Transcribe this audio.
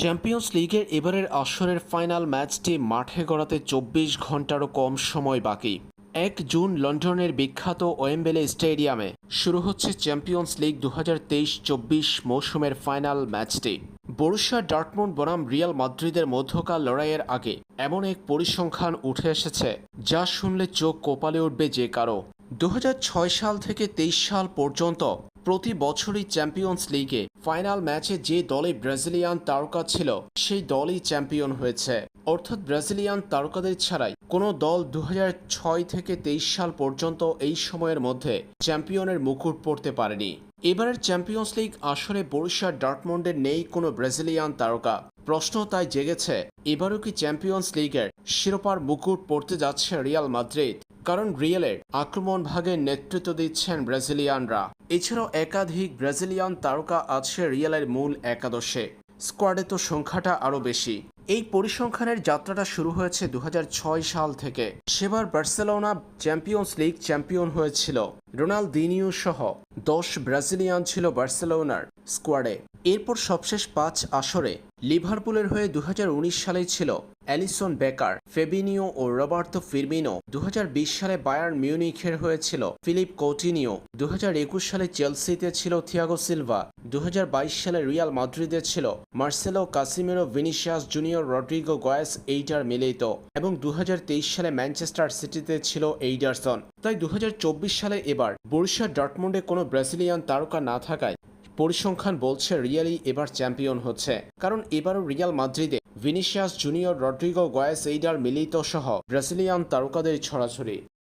Champions লিগের এবারের আসরের ফাইনাল ম্যাচটি মাঠে গড়াতে চব্বিশ ঘন্টারও কম সময় বাকি। এক জুন লন্ডনের বিখ্যাত ওয়েম্বেলে স্টেডিয়ামে শুরু হচ্ছে চ্যাম্পিয়ন্স লিগ দু হাজার তেইশ চব্বিশ মৌসুমের ফাইনাল ম্যাচটি বরুশিয়া ডার্টমুন্ড বনাম রিয়াল মাদ্রিদের মধ্যকার লড়াইয়ের আগে এমন এক পরিসংখ্যান উঠে এসেছে, যা শুনলে চোখ কোপালে উঠবে যে কারও। দু হাজার ছয় সাল থেকে তেইশ সাল পর্যন্ত প্রতি বছরই চ্যাম্পিয়ন্স লিগে ফাইনাল ম্যাচে যে দলে ব্রাজিলিয়ান তারকা ছিল, সেই দলই চ্যাম্পিয়ন হয়েছে। অর্থাৎ ব্রাজিলিয়ান তারকাদের ছাড়াই কোনো দল দু হাজার ছয় থেকে তেইশ সাল পর্যন্ত এই সময়ের মধ্যে চ্যাম্পিয়নের মুকুট পড়তে পারেনি। এবারের চ্যাম্পিয়ন্স লিগ আসরে বরুশিয়া ডার্টমন্ডের নেই কোনো ব্রাজিলিয়ান তারকা। প্রশ্ন তাই জেগেছে, এবারও কি চ্যাম্পিয়ন্স লিগের শিরোপার মুকুট পড়তে যাচ্ছে রিয়াল মাদ্রিদ? কারণ রিয়েলের আক্রমণ ভাগে নেতৃত্ব দিচ্ছেন ব্রাজিলিয়ানরা। এছাড়াও একাধিক ব্রাজিলিয়ান তারকা আছে রিয়েলের মূল একাদশে। স্কোয়াডে তো সংখ্যাটা আরও বেশি। এই পরিসংখ্যানের যাত্রাটা শুরু হয়েছে দু হাজার ছয় সাল থেকে। সেবার বার্সেলোনা চ্যাম্পিয়ন্স লিগ চ্যাম্পিয়ন হয়েছিল রোনালদিনিও সহ দশ ব্রাজিলিয়ান ছিল বার্সেলোনার স্কোয়াডে। এরপর সবশেষ পাঁচ আসরে লিভারপুলের হয়ে দু হাজার উনিশ সালে ছিল অ্যালিসন বেকার, ফেবিনিও ও রবার্তো ফিরমিনো। দু হাজার বিশ সালে বায়ার মিউনিখের হয়েছিল ফিলিপ কৌটিনিও। দু সালে চেলসিতে ছিল থিয়াগো সিলভা। দু হাজার বাইশ সালে রিয়াল মাদ্রিদে ছিল Marcelo Casemiro, Vinicius Junior, Rodrygo Goes, এইটার মিলিত। এবং দু হাজার তেইশ সালে ম্যানচেস্টার সিটিতে ছিল এইডারসন। তাই দু হাজার চব্বিশ সালে এবার বরুশিয়া ডটমন্ডে কোনো ব্রাজিলিয়ান তারকা না থাকায় পরিসংখ্যান বলছে রিয়ালই এবার চ্যাম্পিয়ন হচ্ছে। কারণ এবারও Real মাদ্রিদে Vinicius Junior Rodrygo Goes Eder Militao সহ ব্রাজিলিয়ান তারকাদের ছড়াছড়ি।